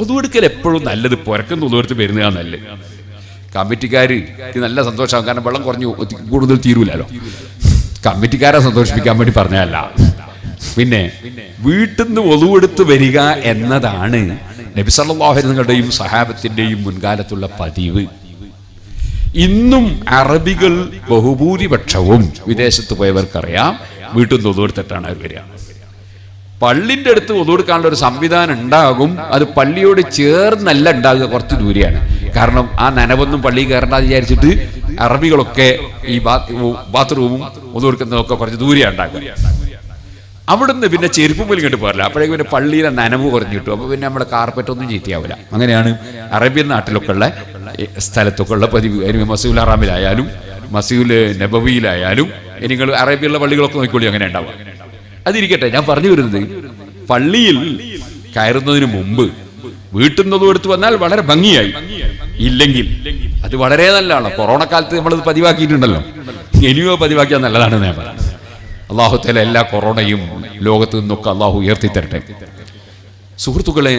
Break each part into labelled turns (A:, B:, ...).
A: ഒതുവെടുക്കൽ എപ്പോഴും നല്ലത് പുരക്കുന്ന ഒതുവെടുത്ത് വരുന്നതാ നല്ലത്. കമ്മിറ്റിക്കാര് ഇത് നല്ല സന്തോഷമാകും കാരണം വെള്ളം കുറഞ്ഞു കൂടുതൽ തീരൂലല്ലോ. കമ്മിറ്റിക്കാരെ സന്തോഷിപ്പിക്കാൻ വേണ്ടി പറഞ്ഞതല്ല. പിന്നെ വീട്ടിൽ നിന്ന് ഒതുവെടുത്ത് വരിക എന്നതാണ് നബിസല്ലാഹുകളുടെയും സഹാബത്തിന്റെയും മുൻകാലത്തുള്ള പതിവ്. ഇന്നും അറബികൾ ബഹുഭൂരിപക്ഷവും വിദേശത്ത് പോയവർക്കറിയാം. വീട്ടിൽ നിന്ന് ഒതുവെടുത്തിട്ടാണ് അവർ വരിക. പള്ളിന്റെ അടുത്ത് ഒതുകൊടുക്കാനുള്ള ഒരു സംവിധാനം ഉണ്ടാകും. അത് പള്ളിയോട് ചേർന്നല്ല ഉണ്ടാകുക കുറച്ച് ദൂരെയാണ്. കാരണം ആ നനവൊന്നും പള്ളി കയറണ്ട വിചാരിച്ചിട്ട് അറബികളൊക്കെ ഈ ബാത്റൂമും ഒതുകൊടുക്കുന്നതൊക്കെ കുറച്ച് ദൂരെയാണ് ഉണ്ടാക്കുക അവിടുന്ന് പിന്നെ ചെരുപ്പ് പോലും കണ്ടു പോരില്ല അപ്പോഴേക്കും പിന്നെ പള്ളിയിലെ നനവ് കുറഞ്ഞു കിട്ടും. അപ്പോൾ പിന്നെ നമ്മുടെ കാർപ്പറ്റ് ഒന്നും ചീത്തയാവില്ല. അങ്ങനെയാണ് അറേബ്യൻ നാട്ടിലൊക്കെ ഉള്ള സ്ഥലത്തൊക്കെ ഉള്ള പതിവ് മസൂൽ അറാമിലായാലും മസൂൽ നബവിയിലായാലും നിങ്ങൾ അറേബ്യയിലുള്ള പള്ളികളൊക്കെ നോക്കിക്കോളി അങ്ങനെ ഉണ്ടാവുക. അതിരിക്കട്ടെ ഞാൻ പറഞ്ഞു വരുന്നത്. പള്ളിയിൽ കയറുന്നതിന് മുമ്പ് വീട്ടിൽ നിന്ന് എടുത്തു വന്നാൽ വളരെ ഭംഗിയായി. ഇല്ലെങ്കിൽ അത് വളരെ നല്ലതാണ്. കൊറോണ കാലത്ത് നമ്മളത് പതിവാക്കിയിട്ടുണ്ടല്ലോ. ഇനിയോ പതിവാക്കിയാൽ നല്ലതാണ് ഞാൻ പറഞ്ഞത് അള്ളാഹു തല എല്ലാ കൊറോണയും ലോകത്ത് നിന്നൊക്കെ അള്ളാഹു ഉയർത്തി തരട്ടെ സുഹൃത്തുക്കളെ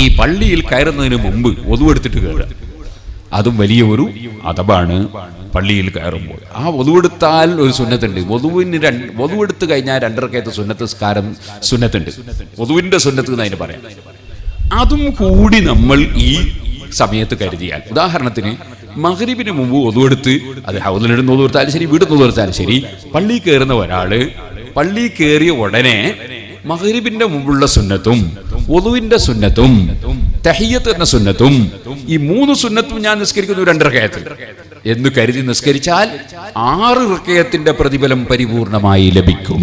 A: ഈ പള്ളിയിൽ കയറുന്നതിന് മുമ്പ് ഒതുവെടുത്തിട്ട് കയറുക അതും വലിയ ഒരു അതബാണ് പള്ളിയിൽ കയറുമ്പോൾ. ആ വധുവെടുത്താൽ ഒരു സുന്നത്തുണ്ട്. വധുവിന് രണ്ട് വധുവെടുത്ത് കഴിഞ്ഞാൽ രണ്ടരക്കയത്തെ സുന്നത്ത് സ്കാരം സുന്നത്തുണ്ട്. വധുവിന്റെ സുന്നത്ത് എന്ന് അതിന് പറയാം. അതും കൂടി നമ്മൾ ഈ സമയത്ത് കരുതിയാൽ ഉദാഹരണത്തിന് മകരിബിന് മുമ്പ് ഒതുവെടുത്ത് അത് ഹൗദിലിടുന്ന ഒതുവെടുത്താലും ശരി വീട് ഒതുവെടുത്താലും ശരി പള്ളി കയറുന്ന ഒരാൾ പള്ളി കയറിയ ഉടനെ മകരിബിന്റെ മുമ്പുള്ള സുന്നത്തും ഒതുവിന്റെ സുന്നത്തും തഹിയത്ത് എന്ന സുന്നത്തും ഈ മൂന്ന് സുന്നത്തും ഞാൻ നിസ്കരിക്കുന്നു രണ്ടരക്കയത്ത്. എന്ന് കരുതി നിസ്കരിച്ചാൽ ആറ് റക്കയത്തിന്റെ പ്രതിഫലം പരിപൂർണമായി ലഭിക്കും.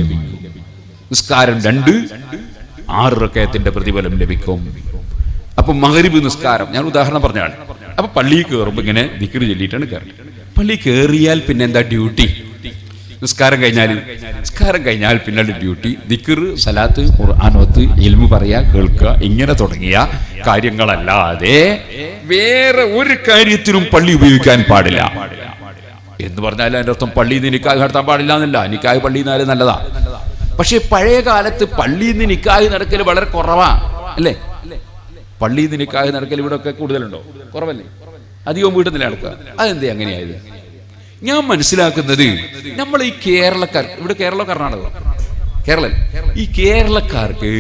A: നിസ്കാരം രണ്ട് ആറ് റക്കയത്തിന്റെ പ്രതിഫലം ലഭിക്കും. അപ്പൊ മകരിബ് നിസ്കാരം ഞാൻ ഉദാഹരണം പറഞ്ഞാണ്. അപ്പൊ പള്ളിയിൽ കയറുമ്പോ ഇങ്ങനെ ദിക്കറി ചൊല്ലിയിട്ടാണ് കയറി പള്ളി കയറിയാൽ പിന്നെ എന്താ ഡ്യൂട്ടി? നിസ്കാരം കഴിഞ്ഞാൽ നിസ്കാരം കഴിഞ്ഞാൽ പിന്നെ ഡ്യൂട്ടി? ദിക്കറ് സലാത്ത് ഖുർആാനോത്ത് എൽമു പറയുക കേൾക്കുക ഇങ്ങനെ തുടങ്ങിയ കാര്യങ്ങളല്ലാതെ വേറെ ഒരു കാര്യത്തിനും പള്ളി ഉപയോഗിക്കാൻ പാടില്ല. എന്ന് പറഞ്ഞാൽ അതിന്റെ അർത്ഥം പള്ളിയിൽ നിന്ന് നിക്കാഹ് നടത്താൻ പാടില്ല എന്നല്ല നിക്കാഹ് പള്ളിയിൽ നിന്നാലും നല്ലതാ. പക്ഷെ പഴയ കാലത്ത് പള്ളിയിൽ നിന്ന് നിക്കാഹ് നടക്കൽ വളരെ കുറവാ. അല്ലേ? പള്ളിയിൽ നിന്ന് നിക്കാഹ് നടക്കൽ ഇവിടെ ഒക്കെ കൂടുതലുണ്ടോ? കുറവല്ലേ? അധികവും വീട്ടിൽ നിന്ന് നടക്കുക. അതെന്തേ അങ്ങനെയായത്? ഞാൻ മനസ്സിലാക്കുന്നത് നമ്മൾ ഈ കേരളക്കാർ ഇവിടെ കേരള കർണാടക? കേരള ഈ കേരളക്കാർക്ക്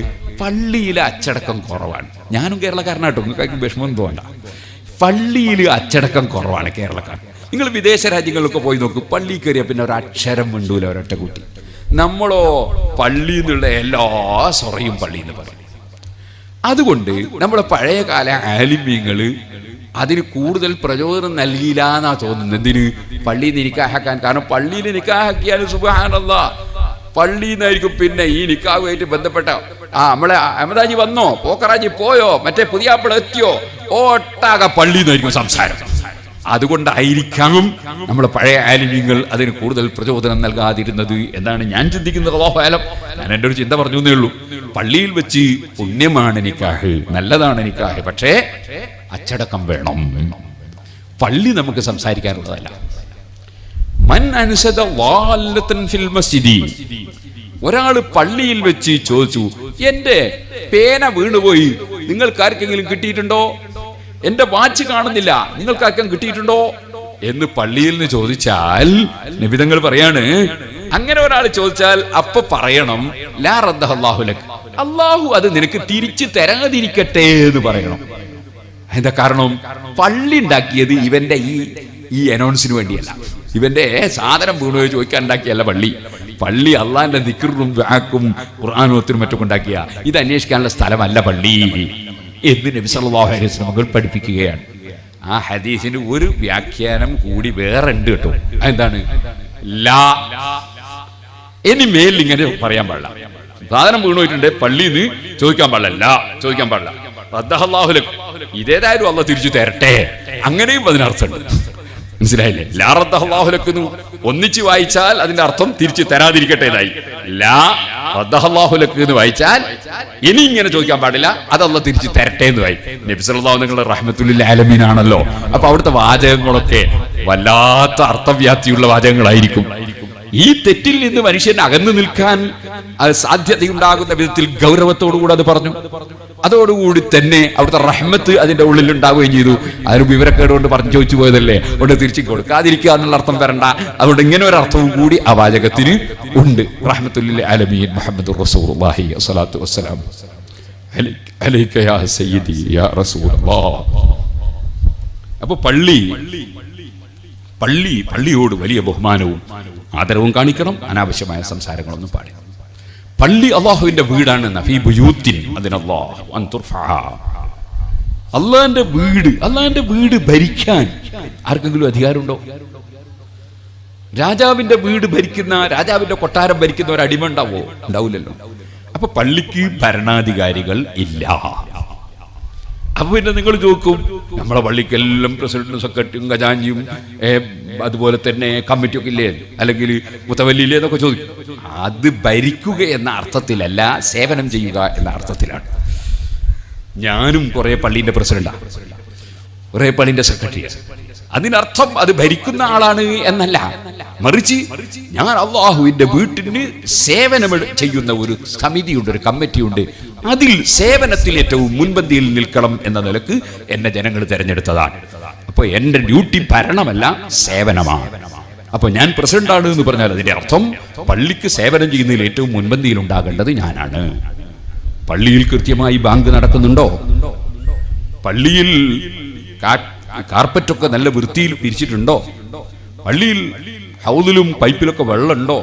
A: പള്ളിയിലെ അച്ചടക്കം കുറവാണ്. ഞാനും കേരളക്കാരനാട്ടോ നിങ്ങൾക്ക് വിഷമം തോന്നണ്ട. പള്ളിയിൽ അച്ചടക്കം കുറവാണ് കേരളക്കാർ. നിങ്ങൾ വിദേശ രാജ്യങ്ങളിലൊക്കെ പോയി നോക്ക് പള്ളി കയറിയ പിന്നെ ഒരു അക്ഷരം മിണ്ടൂല ഒരൊറ്റ കുട്ടി നമ്മളോ പള്ളിയിൽ നിന്നുള്ള എല്ലാ സൊറയും പള്ളി എന്ന് പറയും. അതുകൊണ്ട് നമ്മുടെ പഴയ കാല ആലിമ്യങ്ങൾ അതിന് കൂടുതൽ പ്രചോദനം നൽകിയില്ല എന്നാ തോന്നുന്നത്. എന്തിന്? പള്ളിയിൽ നിക്കാഹാക്കാൻ കാരണം പള്ളിയിൽ നിക്കാഹാക്കിയാലും സുഖാനല്ല പള്ളിയിൽ നിന്നായിരിക്കും പിന്നെ ഈ നിക്കാവുമായിട്ട് ബന്ധപ്പെട്ട. ആ നമ്മളെ അഹമ്മദാജി വന്നോ? പോക്കറാജി പോയോ? മറ്റേ പുതിയാപ്പിള എത്തിയോ? ഓട്ടാകെ പള്ളിയിൽ നിന്നായിരിക്കും സംസാരം. അതുകൊണ്ടായിരിക്കാം നമ്മുടെ പഴയ ആലിവ്യങ്ങൾ അതിന് കൂടുതൽ പ്രചോദനം നൽകാതിരുന്നത് എന്നാണ് ഞാൻ ചിന്തിക്കുന്നത്. അലോഹാലം ഞാൻ എന്റെ ഒരു ചിന്ത പറഞ്ഞു എന്നേ ഉള്ളൂ. പള്ളിയിൽ വെച്ച് പുണ്യമാണ് എനിക്കാഹ് നല്ലതാണ് എനിക്കാഹ് പക്ഷേ അച്ചടക്കം വേണം. പള്ളി നമുക്ക് സംസാരിക്കാനുള്ളതല്ല. മൻ ഫിൽ മസ്ജിദി. ഒരാൾ പള്ളിയിൽ വെച്ച് ചോദിച്ചു എന്റെ പേന വീണുപോയി നിങ്ങൾക്ക് ആർക്കെങ്കിലും കിട്ടിയിട്ടുണ്ടോ? എന്റെ വാച്ച് കാണുന്നില്ല നിങ്ങൾക്ക് ആർക്കും കിട്ടിയിട്ടുണ്ടോ? എന്ന് പള്ളിയിൽ നിന്ന് ചോദിച്ചാൽ നിബിതങ്ങൾ പറയാണ് അങ്ങനെ ഒരാൾ ചോദിച്ചാൽ അപ്പൊ പറയണം ലാ ലക്. അള്ളാഹു അത് നിനക്ക് തിരിച്ചു തരാതിരിക്കട്ടെ എന്ന് പറയണം. എന്താ കാരണം? പള്ളി ഉണ്ടാക്കിയത് ഇവന്റെ ഈ ഈ അനൗൺസിന് വേണ്ടിയല്ല. ഇവന്റെ സാധനം വീണു ഉണ്ടാക്കിയല്ല പള്ളി. പള്ളി അള്ളാന്റെ നിക്കറും വാക്കും ഖുർആാനോത്തിനും മറ്റും ഉണ്ടാക്കിയ. ഇത് അന്വേഷിക്കാനുള്ള സ്ഥലമല്ല പള്ളി. എന്ന് നബി സല്ലല്ലാഹു അലൈഹി പഠിപ്പിക്കുകയാണ്. ആ ഹദീസിന് ഒരു വ്യാഖ്യാനം കൂടി വേറെ ഉണ്ട് കേട്ടോ. എന്താണ് ലാ. ഇനി മേലിൽ ഇങ്ങനെ പറയാൻ പാടില്ല. സാധനം വീണു പോയിട്ടുണ്ട് പള്ളി നിന്ന് ചോദിക്കാൻ പാടില്ല. ചോദിക്കാൻ പാടില്ല. ഇതേതായാലും അള്ള തിരിച്ചു തരട്ടെ. അങ്ങനെയും അതിനർത്ഥമുണ്ട് മനസ്സിലായില്ലേ? ലാ റദ്ദഹല്ലാഹുലക്കുന്നു ഒന്നിച്ച് വായിച്ചാൽ അതിന്റെ അർത്ഥം തിരിച്ചു തരാതിരിക്കട്ടെ എന്നായി ലാ വായിച്ചാൽ ഇനി ഇങ്ങനെ ചോദിക്കാൻ പാടില്ല. അതല്ല തിരിച്ചു തരട്ടെ എന്ന് വായി നബിസലാഹു നിങ്ങളുടെ റഹ്മത്തുല്ലിൽ ആലമീനാണല്ലോ. അപ്പൊ അവിടുത്തെ വാചകങ്ങളൊക്കെ വല്ലാത്ത അർത്ഥവ്യാപ്തിയുള്ള വാചകങ്ങളായിരിക്കും. ഈ തെറ്റിൽ നിന്ന് മനുഷ്യൻ അകന്നു നിൽക്കാൻ സാധ്യതയുണ്ടാകുന്ന വിധത്തിൽ ഗൗരവത്തോടുകൂടെ അത് പറഞ്ഞു. അതോടുകൂടി തന്നെ അവിടുത്തെ റഹ്മത്ത് അതിന്റെ ഉള്ളിൽ ഉണ്ടാവുകയും ചെയ്തു. അതിന് വിവരക്കേട് കൊണ്ട് പറഞ്ഞു ചോദിച്ചു പോയതല്ലേ? അവിടെ തിരിച്ചു കൊടുക്കാതിരിക്കുക എന്നുള്ള അർത്ഥം വരണ്ട. അതുകൊണ്ട് ഇങ്ങനെ ഒരു അർത്ഥവും കൂടി ആ വാചകത്തിന് ഉണ്ട്. റഹ്മത്തുല്ലിൽ അലമീൻ മുഹമ്മദ് റസൂലുള്ളാഹി അസ്സലാത്തു വസ്സലാം. അപ്പൊ പള്ളി പള്ളി പള്ളിയോട് വലിയ ബഹുമാനവും ആദരവും കാണിക്കണം. അനാവശ്യമായ സംസാരങ്ങളൊന്നും പാടില്ല. പള്ളി അള്ളാഹുവിന്റെ വീടാണ് നഫീ അള്ളാന്റെ വീട് അള്ളാന്റെ വീട് ഭരിക്കാൻ ആർക്കെങ്കിലും അധികാരമുണ്ടോ? രാജാവിന്റെ വീട് ഭരിക്കുന്ന രാജാവിന്റെ കൊട്ടാരം ഭരിക്കുന്ന ഒരു അടിമ ഉണ്ടാവോ ഉണ്ടാവില്ലല്ലോ. അപ്പൊ പള്ളിക്ക് ഭരണാധികാരികൾ ഇല്ല. അപ്പൊ പിന്നെ നിങ്ങൾ ചോദിക്കും നമ്മളെ പള്ളിക്കെല്ലാം പ്രസിഡന്റും സെക്രട്ടറിയും ഖജാഞ്ചിയും അതുപോലെ തന്നെ കമ്മിറ്റിയൊക്കെ ഇല്ലേ അല്ലെങ്കിൽ മുത്തവല്ലിയില്ലേ എന്നൊക്കെ ചോദിക്കും. അത് ഭരിക്കുക എന്ന അർത്ഥത്തിലല്ല സേവനം ചെയ്യുക എന്ന അർത്ഥത്തിലാണ്. ഞാനും കുറെ പള്ളിന്റെ പ്രസിഡന്റാണ് കുറെ പള്ളിന്റെ സെക്രട്ടറിയാണ് അതിനർത്ഥം അത് ഭരിക്കുന്ന ആളാണ് എന്നല്ല. മറിച്ച് ഞാൻ അള്ളാഹുവിന്റെ വീട്ടിന് സേവനം ചെയ്യുന്ന ഒരു സമിതിയുണ്ട് ഒരു കമ്മിറ്റിയുണ്ട്. അതിൽ സേവനത്തിൽ ഏറ്റവും മുൻപന്തിയിൽ നിൽക്കണം എന്ന നിലയ്ക്ക് എന്നെ ജനങ്ങൾ തിരഞ്ഞെടുത്തതാണ്. അപ്പൊ എന്റെ ഡ്യൂട്ടി ഭരണമല്ല സേവനമാണ്. അപ്പോൾ ഞാൻ പ്രസിഡന്റാണ് എന്ന് പറഞ്ഞാൽ അതിന്റെ അർത്ഥം പള്ളിക്ക് സേവനം ചെയ്യുന്നതിൽ ഏറ്റവും മുൻപന്തിയിൽ ഉണ്ടാകേണ്ടത് ഞാനാണ്. പള്ളിയിൽ കൃത്യമായി ബാങ്ക് നടക്കുന്നുണ്ടോ? പള്ളിയിൽ കാർപ്പറ്റൊക്കെ നല്ല വൃത്തിയിൽ പിരിച്ചിട്ടുണ്ടോ പള്ളിയിൽ ഹൗദിലും പൈപ്പിലൊക്കെ വെള്ളമുണ്ടോ?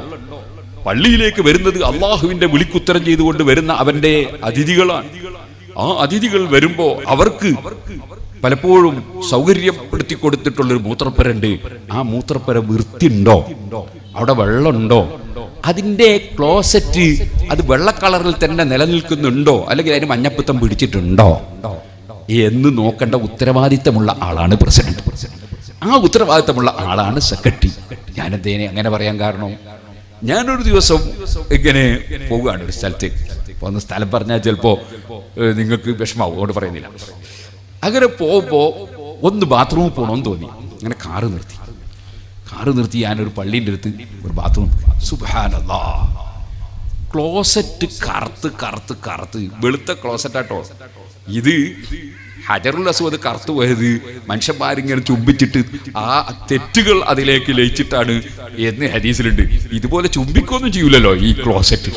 A: പള്ളിയിലേക്ക് വരുന്നത് അള്ളാഹുവിന്റെ വിളിക്കുത്തരം ചെയ്തുകൊണ്ട് വരുന്ന അവന്റെ അതിഥികളാണ്. ആ അതിഥികൾ വരുമ്പോ അവർക്ക് പലപ്പോഴും സൗകര്യപ്പെടുത്തി കൊടുത്തിട്ടുള്ളൊരു മൂത്രപ്പരുണ്ട്. ആ മൂത്രപ്പര വൃത്തിയുണ്ടോ? അവിടെ വെള്ളമുണ്ടോ? അതിന്റെ ക്ലോസറ്റ് അത് വെള്ള കളറിൽ തന്നെ നിലനിൽക്കുന്നുണ്ടോ? അല്ലെങ്കിൽ അതിന് മഞ്ഞപ്പിത്തം പിടിച്ചിട്ടുണ്ടോ? എന്ന് നോക്കേണ്ട ഉത്തരവാദിത്തമുള്ള ആളാണ് പ്രസിഡന്റ്. ആ ഉത്തരവാദിത്തമുള്ള ആളാണ് സെക്രട്ടറി. ഞാനെന്തേനെ അങ്ങനെ പറയാൻ കാരണം? ഞാനൊരു ദിവസം ഇങ്ങനെ പോവുകയാണ് ഒരു സ്ഥലത്തേക്ക് അപ്പൊ ഒന്ന് സ്ഥലം പറഞ്ഞാൽ ചിലപ്പോ നിങ്ങൾക്ക് വിഷമാവും. അതുകൊണ്ട് പറയുന്നില്ല. അങ്ങനെ പോകുമ്പോൾ ഒന്ന് ബാത്റൂമിൽ പോകണമെന്ന് തോന്നി. അങ്ങനെ കാറ് നിർത്തി. കാറ് നിർത്തി ഞാനൊരു പള്ളീന്റെ അടുത്ത് ഒരു ബാത്റൂം സുബാനല്ലാ ക്ലോസറ്റ് കറുത്ത് കറുത്ത് കറുത്ത്. വെളുത്ത ക്ലോസറ്റാട്ടോ ഇത് ഹജറുൽ അസ്വദ് കറുത്തു പോയത്. മനുഷ്യന്മാരിങ്ങനെ ചുംബിച്ചിട്ട് ആ തെറ്റുകൾ അതിലേക്ക് ലയിച്ചിട്ടാണ് എന്ന് ഹദീസിലുണ്ട്. ഇതുപോലെ ചുംബിക്കൊന്നും ചെയ്യൂലല്ലോ ഈ ക്ലോസറ്റ്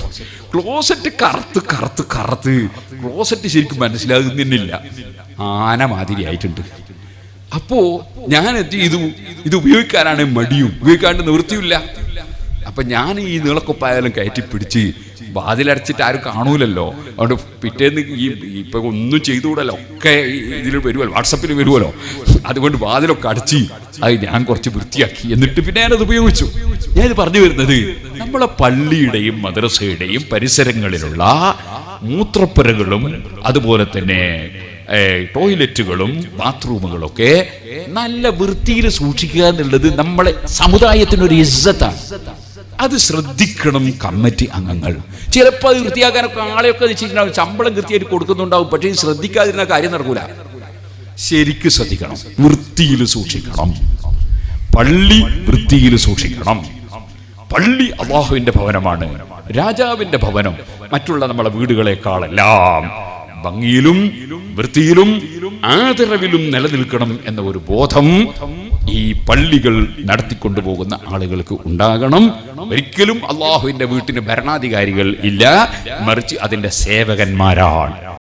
A: ക്ലോസറ്റ് കറുത്ത് കറുത്ത് കറുത്ത്. ക്ലോസറ്റ് ശരിക്കും മനസ്സിലാകുന്നില്ല. ആന മാതിരി ആയിട്ടുണ്ട്. അപ്പോ ഞാൻ എന്ത് ഇത് ഉപയോഗിക്കാനാണ് മടിയും. ഉപയോഗിക്കാണ്ട് നിവൃത്തിയില്ല അപ്പൊ ഞാൻ ഈ നീളക്കൊപ്പായാലും കയറ്റി പിടിച്ച് വാതിലടച്ചിട്ട് ആരും കാണൂലല്ലോ. അതുകൊണ്ട് പിറ്റേന്ന് ഈ ഇപ്പൊ ഒന്നും ചെയ്തുകൂടല്ലോ. ഒക്കെ ഇതിൽ വരുമല്ലോ വാട്സപ്പിൽ വരുമല്ലോ അതുകൊണ്ട് വാതിലൊക്കെ അടച്ച് അത് ഞാൻ കുറച്ച് വൃത്തിയാക്കി. എന്നിട്ട് പിന്നെ ഞാനത് ഉപയോഗിച്ചു. ഞാനിത് പറഞ്ഞു വരുന്നത് നമ്മളെ പള്ളിയുടെയും മദ്രസയുടെയും പരിസരങ്ങളിലുള്ള മൂത്രപ്പുരകളും അതുപോലെ തന്നെ ടോയ്ലറ്റുകളും ബാത്റൂമുകളൊക്കെ നല്ല വൃത്തിയിൽ സൂക്ഷിക്കുക എന്നുള്ളത് നമ്മളെ സമുദായത്തിനൊരു ഇസ്സത്താണ്. അത് ശ്രദ്ധിക്കണം കമ്മിറ്റി അംഗങ്ങൾ. ചിലപ്പോൾ അത് വൃത്തിയാക്കാനൊക്കെ ആളെയൊക്കെ വെച്ചിട്ടുണ്ടാവും ശമ്പളം കൃത്യമായിട്ട് കൊടുക്കുന്നുണ്ടാവും പക്ഷേ ശ്രദ്ധിക്കാതിരുന്ന കാര്യം നടക്കൂല. ശരിക്കും ശ്രദ്ധിക്കണം വൃത്തിയിൽ സൂക്ഷിക്കണം. പള്ളി വൃത്തിയിൽ സൂക്ഷിക്കണം. പള്ളി അള്ളാഹുവിന്റെ ഭവനമാണ് രാജാവിന്റെ ഭവനം മറ്റുള്ള നമ്മളെ വീടുകളെക്കാളെല്ലാം ഭംഗിയിലും വൃത്തിയിലും ആദരവിലും നിലനിൽക്കണം എന്ന ഒരു ബോധം ഈ പള്ളികൾ നടത്തിക്കൊണ്ടുപോകുന്ന ആളുകൾക്ക് ഉണ്ടാകണം. ഒരിക്കലും അള്ളാഹുവിന്റെ വീട്ടിന് ഭരണാധികാരികൾ ഇല്ല. മറിച്ച് അതിന്റെ സേവകന്മാരാണ്.